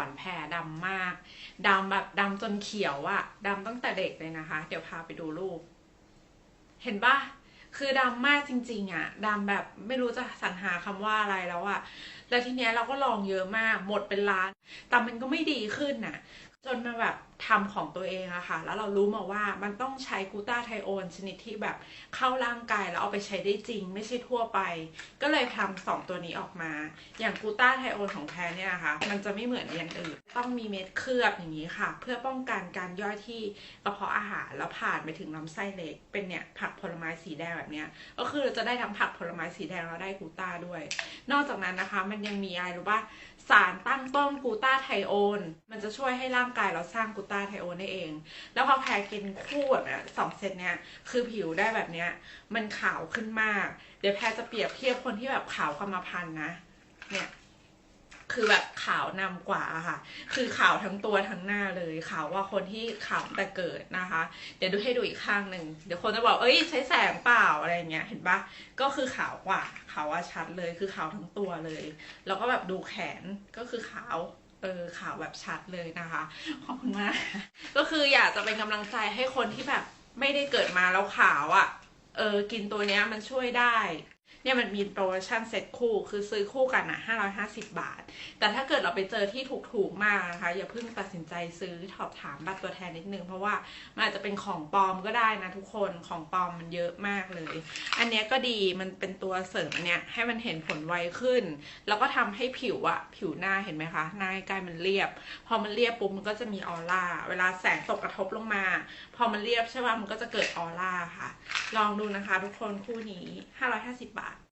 อนแผ่ดำมากดำแบบดำจนเขียวอะดำตั้งแต่เด็กเลยนะคะ เดี๋ยวพาไปดูรูป เห็นปะคือดำมากจริง ๆอะดำแบบไม่รู้จะสรรหาคำว่าอะไรแล้วอะแล้วทีเนี้ยเราก็ลองเยอะมากหมดเป็นล้าน แต่มันก็ไม่ดีขึ้นน่ะ จนมาแบบ ทำของตัวเองอะค่ะ แล้วเรารู้มาว่ามันต้องใช้กูต้าไทโอนชนิดที่แบบเข้าร่างกายแล้วเอาไปใช้ได้จริง ไม่ใช่ทั่วไป ก็เลยทำสองตัวนี้ออกมา อย่างกูต้าไทโอนของแพรเนี่ยนะคะมันจะไม่เหมือนอย่างอื่น ต้องมีเม็ดเคลือบอย่างนี้ค่ะ เพื่อป้องกันการย่อยที่กระเพาะอาหารแล้วผ่านไปถึงลำไส้เล็ก เป็นเนี่ยผักผลไม้สีแดงแบบเนี้ย ก็คือจะได้ทั้งผักผลไม้สีแดงแล้วได้กูต้าด้วย นอกจากนั้นนะคะ มันยังมีอะไรรู้ป่ะ สารตั้งต้นกูต้าไทโอน มันจะช่วยให้ร่างกายเราสร้างกูต้าไทโอนได้เอง แล้วพอแพรกินคู่แบบนี้สองเซตเนี้ยคือผิวได้แบบเนี้ย มันขาวขึ้นมาก เดี๋ยวแพรจะเปรียบเทียบคนที่แบบขาวกรรมพันธุ์นะ เนี่ย คือแบบขาวนำกว่าค่ะ คือขาวทั้งตัวทั้งหน้าเลยขาวว่าคนที่ขาวแต่เกิดนะคะ เดี๋ยวดูให้ดูอีกข้างหนึ่งเดี๋ยวคนจะบอกเอ้ยใช้แสงเปล่าอะไรเงี้ยเห็นปะก็คือขาวกว่าขาวว่าชัดเลยคือขาวทั้งตัวเลย แล้วก็แบบดูแขนก็คือขาวเออขาวแบบชัดเลยนะคะ ขอบคุณมาก ก็คืออยากจะเป็นกำลังใจให้คนที่แบบไม่ได้เกิดมาแล้วขาวอะ่ะ เออกินตัวเนี้ยมันช่วยได้ เนี่ยมันมีโปรโมชั่นเซ็ตคู่ คือซื้อคู่กันอะ550บาท แต่ถ้าเกิดเราไปเจอที่ถูกๆมากนะคะ อย่าเพิ่งตัดสินใจซื้อถอบถามบัตรตัวแทนนิดนึง เพราะว่ามันอาจจะเป็นของปลอมก็ได้นะทุกคนของปลอมมันเยอะมากเลย อันเนี้ยก็ดีมันเป็นตัวเสริมอันเนี้ยให้มันเห็นผลไวขึ้น แล้วก็ทำให้ผิวอะผิวหน้าเห็นไหมคะ หน้าใกล้มันเรียบ พอมันเรียบปุ๊บมันก็จะมีออร่าเวลาแสงตกกระทบลงมา พอมันเรียบใช่ป่ะมันก็จะเกิดออร่าค่ะ ลองดูนะคะ ทุกคนคู่นี้550บ acabar.